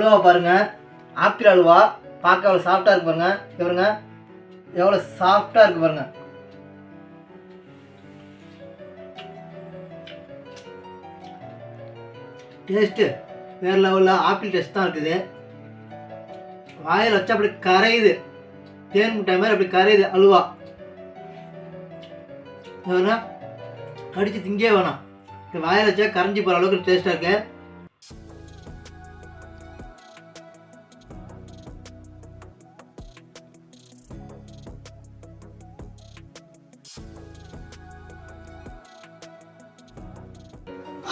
அல்வா பாருங்க. ஆப்பிள் அல்வா பார்க்க அவ்வளோ சாஃப்டாக இருக்கு பாருங்க. இவருங்க எவ்வளோ சாஃப்டாக இருக்கு பாருங்க. டேஸ்ட்டு வேறு லெவலில் ஆப்பிள் டேஸ்ட் தான் இருக்குது. வாயில் வச்சா அப்படி கரையுது. தேன் முட்டை மாதிரி அப்படி கரையுது அல்வா. இவருங்க கடிச்சு திங்கே வேணாம். வாயில் வச்சா கரைஞ்சி போகிற அளவுக்கு டேஸ்ட்டாக இருக்குது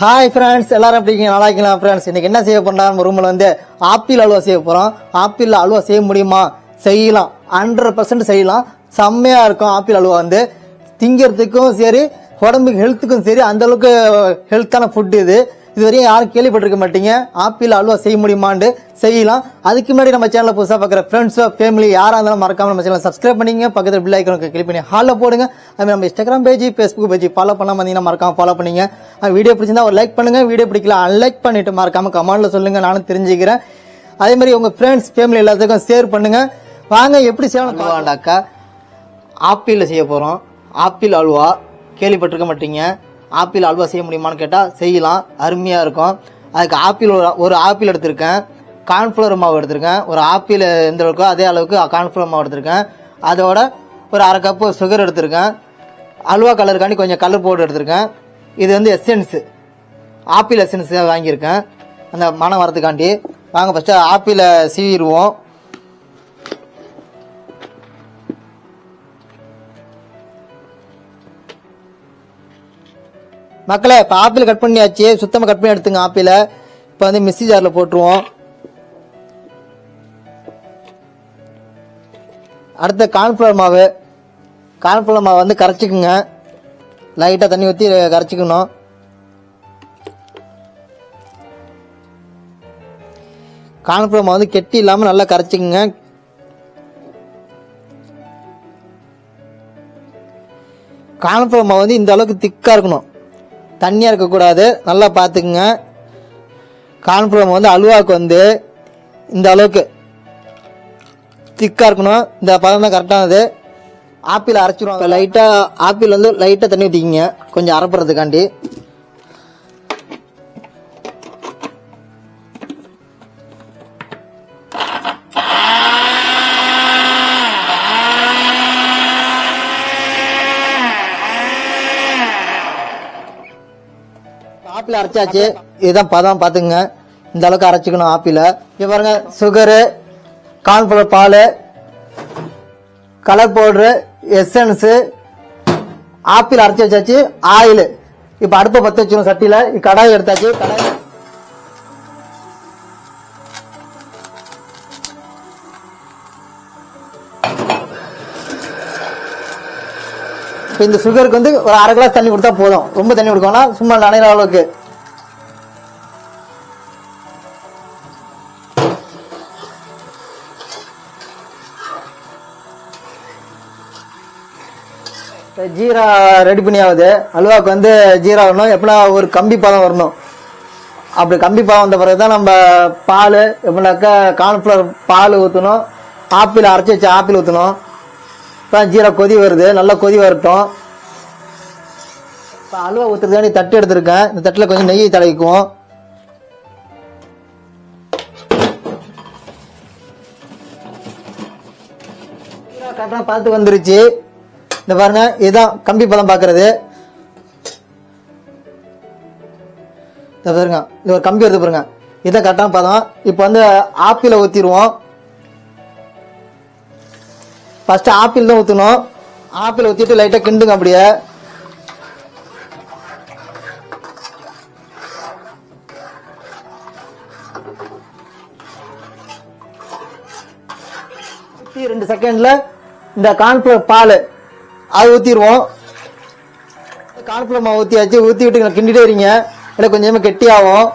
ஹாய் ஃப்ரெண்ட்ஸ் எல்லாரும் எப்படி நல்லா இருக்கலாம் ஃப்ரெண்ட்ஸ் இன்னைக்கு என்ன செய்ய போறோம் நம்ம ரூமில் வந்து ஆப்பிள் அல்வா செய்ய போகிறோம் ஆப்பிள் அல்வா செய்ய முடியுமா? செய்யலாம். ஹண்ட்ரட் பர்சன்ட் செய்யலாம். செம்மையாக இருக்கும் ஆப்பிள் அல்வா வந்து. திங்கிறதுக்கும் சரி உடம்புக்கு ஹெல்த்துக்கும் சரி அந்த அளவுக்கு ஹெல்த்தான ஃபுட் இது. இதுவரையும் யாரும் கேள்விப்பட்டிருக்க மாட்டீங்க. ஆப்பிள் அல்வா செய்ய முடியுமான்னு செய்யலாம். அதுக்கு முன்னாடி நம்ம சேனலில் புதுசாக பார்க்குற ஃப்ரெண்ட்ஸோ ஃபேமிலி யாராக இருந்தாலும் மறக்காம நம்ம சேனலை சப்ஸ்கிரைப் பண்ணிங்க பக்கத்தில் பில் ஐக்கனுக்கு கிளிக் பண்ணி ஹாலில் போடுங்க. அது நம்ம Instagram page Facebook page follow பண்ணாமல் வந்தீங்கன்னா மறக்காம ஃபாலோ பண்ணிங்க. வீடியோ பிடிச்சிருந்தா ஒரு லைக் பண்ணுங்கள் வீடியோ பிடிக்கல அன்லைக் பண்ணிவிட்டு மறக்காம கமெண்ட்ல சொல்லுங்கள் நானும் தெரிஞ்சுக்கிறேன். அதே மாதிரி உங்கள் ஃப்ரெண்ட்ஸ் ஃபேமிலி எல்லாத்துக்கும் ஷேர் பண்ணுங்கள் வாங்க எப்படி செய்யணும் அல்வாண்டாக்கா ஆப்பிளில் செய்ய போகிறோம் ஆப்பிள் அல்வா கேள்விப்பட்டிருக்க மாட்டீங்க. ஆப்பிள் அல்வா செய்ய முடியுமான்னு கேட்டால் செய்யலாம். அருமையாக இருக்கும். அதுக்கு ஆப்பிள் ஒரு ஆப்பிள் எடுத்திருக்கேன். கார்ன்ஃப்ளவர் மாவு எடுத்திருக்கேன். ஒரு ஆப்பிள் எந்த அளவுக்கோ அதே அளவுக்கு கார்ன்ஃப்ளவர் மாவு எடுத்திருக்கேன். அதோட ஒரு அரை கப்பு சுகர் எடுத்திருக்கேன். அல்வா கலருக்காண்டி கொஞ்சம் கலர் பவுடர் எடுத்திருக்கேன். இது வந்து எசன்ஸு ஆப்பிள் எசன்ஸ் வாங்கியிருக்கேன். அந்த மனம் வரதுக்காண்டி. வாங்க ஃபஸ்ட்டு ஆப்பிளை சீவிடுவோம். மக்களே இப்போ ஆப்பிள் கட் பண்ணியாச்சு. சுத்தமாக கட் பண்ணி எடுத்துங்க ஆப்பிள. இப்போ வந்து மிக்சி ஜாரில் போட்டுருவோம். அடுத்த கார்ன்ஃப்ளவர் மாவு. கார்ன்ஃப்ளவர் மாவு வந்து கரைச்சிக்குங்க. லைட்டாக தண்ணி ஊற்றி கரைச்சிக்கணும். கார்ன்ஃப்ளவர் மாவு வந்து கெட்டி இல்லாமல் நல்லா கரைச்சிக்குங்க. கார்ன்ஃப்ளவர் மாவு வந்து இந்த அளவுக்கு திக்காக இருக்கணும். தண்ணியாக இருக்கக்கூடாது. நல்லா பார்த்துக்குங்க. கார்ன்ஃப்ளவர் வந்து அல்வாவுக்கு வந்து இந்த அளவுக்கு திக்காக இருக்கணும். இந்த பதம் தான் கரெக்டானது ஆப்பிள் அரைச்சிடுவாங்க லைட்டாக ஆப்பிள் வந்து லைட்டாக தண்ணி ஊற்றிக்கிங்க கொஞ்சம் அரைப்புறதுக்காண்டி. ஆப்பிள் அரைச்சாச்சு. இதுதான் பதம் பார்த்துங்க இந்த அளவுக்கு அரைச்சிக்கணும் ஆப்பிளை. இங்க பாருங்க சுகரு கார்ன்ஃப்ளவர் பால் கலர் பவுடரு எசன்ஸு ஆப்பிள் அரைச்சி வச்சாச்சு ஆயில் இப்போ அடுப்பை பற்ற வச்சிடும் சட்டியில். கடாய் எடுத்தாச்சு. கடாய் இப்போ இந்த சுகருக்கு வந்து ஒரு அரை கிளாஸ் தண்ணி கொடுத்தா போதும். ரொம்ப தண்ணி கொடுக்கணும்னா சும்மா நனைகிற அளவுக்கு. ஜீரா ரெடி பண்ணியாவது. அல்வாவுக்கு வந்து ஜீரா வரணும். எப்படின்னா ஒரு கம்பி பதம் வரணும். அப்படி கம்பி பதம் வந்த பிறகு தான் நம்ம பால் எப்படின்னாக்கா கார்ன்ஃப்ளவர் பால் ஊற்றணும் ஆப்பிள் அரைச்சி வச்சு ஆப்பிள் ஊற்றணும் இப்போ ஜீரா கொதி வருது. நல்லா கொதி வரட்டும். இப்போ அல்வா ஊற்றுறதுக்காண்டி தட்டு எடுத்திருக்கேன். இந்த தட்டில் கொஞ்சம் நெய் தடவிக்குவோம். கரெக்டாக பார்த்து வந்துருச்சு. இந்த பாருங்க இதுதான் கம்பி பதம் பார்க்கறது. இந்த பாருங்க இது ஒரு கம்பி எடுத்து பாருங்க. இதான் கரெக்டான பதம் இப்போ வந்து ஆப்பிளை ஊற்றிடுவோம் ஃபஸ்ட்டு ஆப்பிள் தான் ஊற்றணும் ஆப்பிள் ஊற்றிட்டு லைட்டாக கிண்டுங்க அப்படியே. ரெண்டு செகண்ட்ல இந்த கார்ன்ஃப்ளவர் பால். அது ஊற்றிடுவோம் கார்ன்ஃப்ளவர் மாவு ஊற்றியாச்சு ஊற்றி விட்டு கிண்டிட்டே இருங்க. இல்லை கொஞ்சமாக கெட்டியாகும்.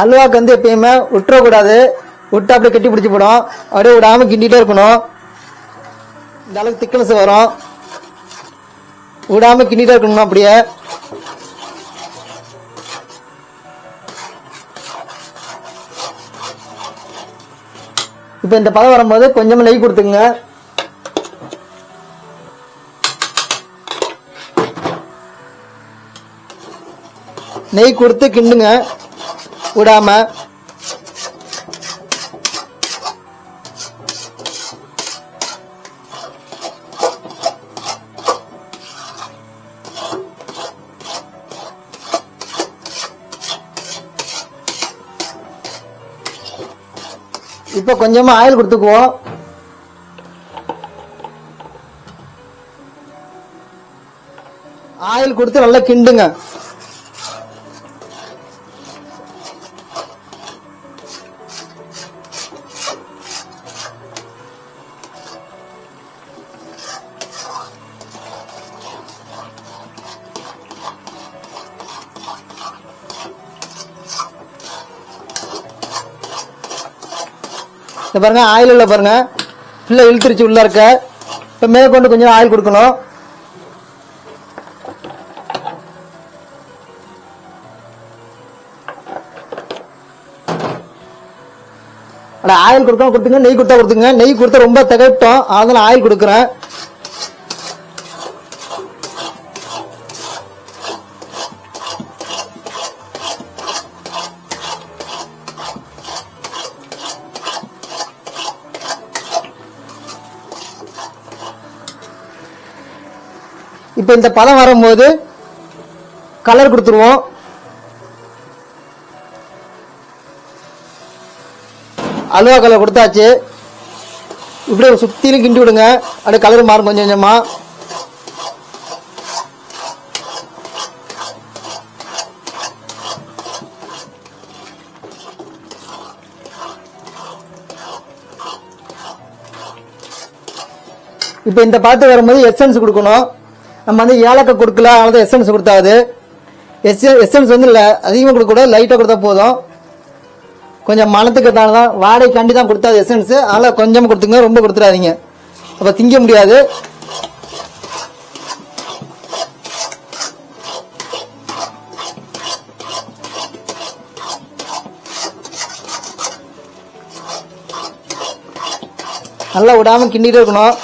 அல்வாக்கு வந்து எப்பயுமே விட்டுறக்கூடாது. விட்டு அப்படியே கட்டி பிடிச்சி போடும். அப்படியே விடாமல் கிண்டிகிட்டே இருக்கணும். இந்த அளவுக்கு திக்னஸ் வரும். விடாமல் கிண்டிகிட்டே இருக்கணும் அப்படியே. இப்போ இந்த பதம் வரும்போது கொஞ்சமா நெய் கொடுத்துங்க நெய் கொடுத்து கிண்டுங்க. விடாம. இப்போ கொஞ்சமா ஆயில் கொடுத்துக்குவோம் ஆயில் கொடுத்து நல்லா கிண்டுங்க. இந்த பாருங்க ஆயில் உள்ள பாருங்க. ஃபுல்லாக இழுத்துருச்சு உள்ள இருக்க. இப்போ மேற்கொண்டு கொஞ்சம் ஆயில் கொடுக்கணும். ஆனால் ஆயில் கொடுக்கணும் கொடுத்துங்க நெய் கொடுத்தா கொடுத்துங்க. நெய் கொடுத்தா ரொம்ப திகட்டும். அதனால ஆயில் கொடுக்குறேன். இப்போ இந்த பழம் வரும்போது கலர் கொடுத்துருவோம். அல்வா கலர் கொடுத்தாச்சு. இப்படியே சுத்திலும் கிண்டி விடுங்க. அப்படியே கலர் மாறும் கொஞ்சம் கொஞ்சமாக இப்போ இந்த பாத்து வரும்போது எசன்ஸ் கொடுக்கணும். நம்ம வந்து ஏலக்காய் கொடுக்கல அதனால எசன்ஸ் கொடுத்தாது. எஸ் எசன்ஸ் வந்து இல்லை அதிகமாக கொடுக்கக்கூடாது லைட்டாக கொடுத்தா போதும். கொஞ்சம் மனத்துக்கு தான் தான் வாடகைக்காண்டி தான் கொடுத்தாது எசன்ஸ் அதனால் கொஞ்சமாக கொடுத்துங்க ரொம்ப கொடுத்துடாதீங்க. அப்போ திங்க முடியாது. நல்லா விடாமல் கிண்டிகிட்டே இருக்கணும்.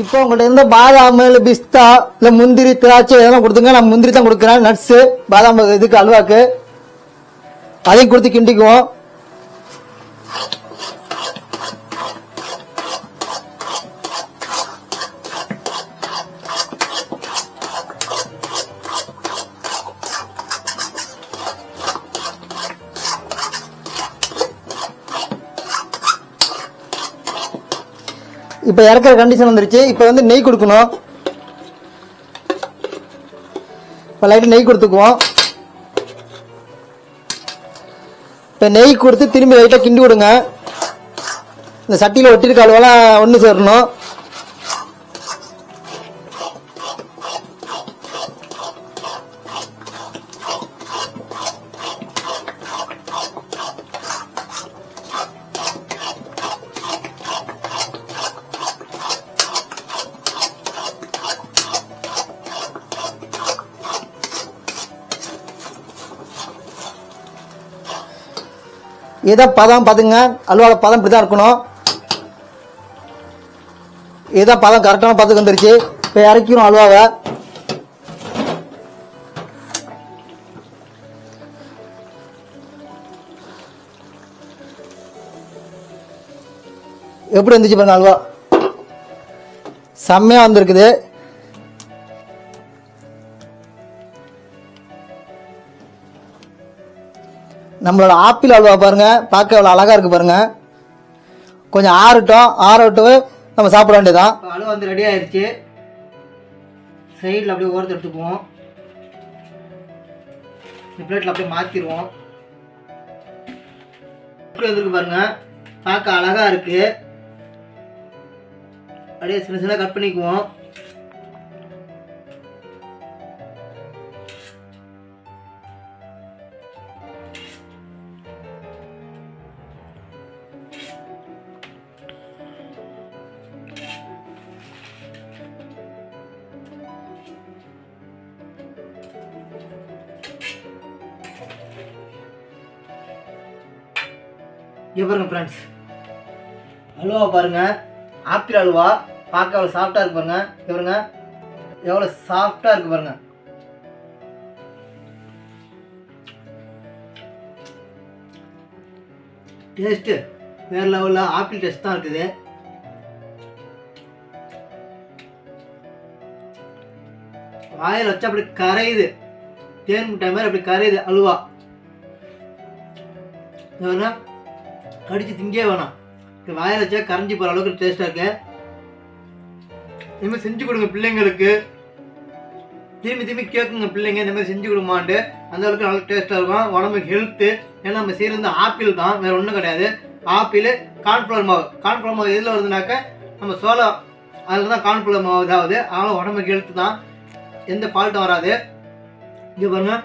இப்போ உங்கள்ட்ட இருந்த பாதாம் இல்லை பிஸ்தா இல்லை முந்திரி திராட்சை இதெல்லாம் கொடுத்துங்க நான் முந்திரி தான் கொடுக்குறேன். நட்ஸு பாதாம் இதுக்கு அல்வாக்கு. அதையும் கொடுத்து கிண்டிக்குவோம். இப்போ இறக்குற கண்டிஷன் வந்துருச்சு. இப்போ வந்து நெய் கொடுக்கணும். இப்போ லைட்டாக நெய் கொடுத்துக்குவோம். இப்போ நெய் கொடுத்து திரும்பி லைட்டாக கிண்டி விடுங்க இந்த சட்டியில் ஒட்டிருக்க அளவெல்லாம் ஒன்று சேரணும். இதான் பதம் பார்த்துங்க. அல்வாவோட பதம் இப்படி தான் இருக்கணும். இதான் பதம் கரெக்டான பதத்துக்கு வந்துருச்சு. இப்போ இறக்கிடும் அல்வாவை எப்படி வந்துச்சு பாருங்க அல்வா செம்மையா வந்திருக்குது. நம்மளோட ஆப்பிள் அல்வா பாருங்க பார்க்க எவ்வளோ அழகா இருக்கு பாருங்க. கொஞ்சம் ஆறட்டும் ஆறட்டும் நம்ம சாப்பிட வேண்டியதான் அல்வா வந்து ரெடி ஆயிருச்சு. சைடில் அப்படியே ஓரத்தை எடுத்துக்குவோம். இந்த பிளேட்டில் அப்படியே மாற்றிடுவோம் எப்படி வந்திருக்கு பாருங்க பார்க்க அழகா இருக்கு. அப்படியே சின்ன சின்ன கட் பண்ணிக்குவோம். இங்கே பாருங்க ஃப்ரெண்ட்ஸ் அல்வா பாருங்க. ஆப்பிள் அல்வா. பார்க்க அவ்வளோ சாஃப்டாக இருக்கு பாருங்க. இவருங்க எவ்வளோ சாஃப்டாக இருக்கு பாருங்க. டேஸ்ட்டு வேறு லெவலில் ஆப்பிள் டேஸ்ட் தான் இருக்குது. வாயில் வச்சா அப்படி கரையுது. தேன் முட்டை மாதிரி அப்படி கரையுது அல்வா. இங்க கடிச்சு திங்கே வேணாம். இது வாயில் வச்சா கரைஞ்சி போகிற அளவுக்கு டேஸ்ட்டாக இருக்கு. இந்த மாதிரி செஞ்சு கொடுங்க பிள்ளைங்களுக்கு. திரும்பி திரும்பி கேட்குங்க பிள்ளைங்க இந்த மாதிரி செஞ்சு கொடுமாண்டு அந்த அளவுக்கு நல்லா டேஸ்ட்டாக இருக்கும். உடம்புக்கு ஹெல்த்து ஏன்னா நம்ம செய்கிறது ஆப்பிள் தான் வேறு ஒன்றும் கிடையாது. ஆப்பிள் கார்ன்ஃப்ளவர் மாவு. கார்ன்ஃப்ளவர் மாவு எதில் வருதுனாக்க நம்ம சோளம் அதில் தான் கார்ன்ஃப்ளவர் மாவு இதாகுது அதனால் உடம்புக்கு ஹெல்த்து தான். எந்த ஃபால்ட்டும் வராது. இங்கே பாருங்க.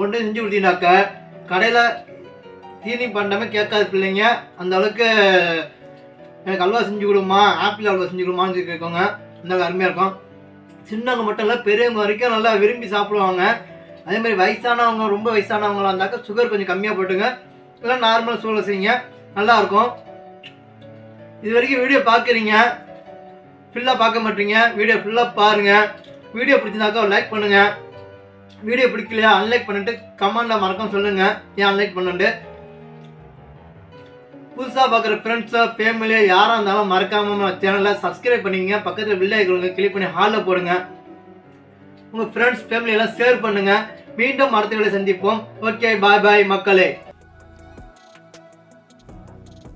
ஒன்று செஞ்சு கொடுத்தீங்கன்னாக்க கடையில் தீனி பண்ணாமல் கேட்காது பிள்ளைங்க. அந்த அளவுக்கு எனக்கு அல்வா செஞ்சு கொடுமா ஆப்பிள் அல்வா செஞ்சு கொடுமான்னு கேட்குங்க இந்த அருமையாக இருக்கும். சின்னவங்க மட்டும் இல்லை பெரியவங்க வரைக்கும் நல்லா விரும்பி சாப்பிடுவாங்க. அதே மாதிரி வயசானவங்க ரொம்ப வயசானவங்களா இருந்தாக்கா சுகர் கொஞ்சம் கம்மியாக போட்டுங்க இல்லை நார்மல் சூழல் செய்யுங்க. நல்லா இருக்கும். இது வரைக்கும் வீடியோ பார்க்குறீங்க ஃபுல்லாக பார்க்க மாட்டீங்க. வீடியோ ஃபுல்லாக பாருங்கள் வீடியோ பிடிச்சிருந்தாக்கா லைக் பண்ணுங்கள் வீடியோ பிடிக்கலையா அன்லைக் பண்ணிட்டு கமெண்டில் மறக்காம சொல்லுங்கள் ஏன் அன்லைக் பண்ணுண்டு? புதுசாக பார்க்குற ஃப்ரெண்ட்ஸோ ஃபேமிலியோ யாராக இருந்தாலும் மறக்காம நம்ம சேனலை சப்ஸ்கிரைப் பண்ணிக்கங்க. பக்கத்தில் பில் கொடுங்க கிளிக் பண்ணி ஹாலில் போடுங்க. உங்கள் ஃப்ரெண்ட்ஸ் ஃபேமிலியெல்லாம் ஷேர் பண்ணுங்கள் மீண்டும் அடுத்த வேலை சந்திப்போம். ஓகே பாய் பாய் மக்களே.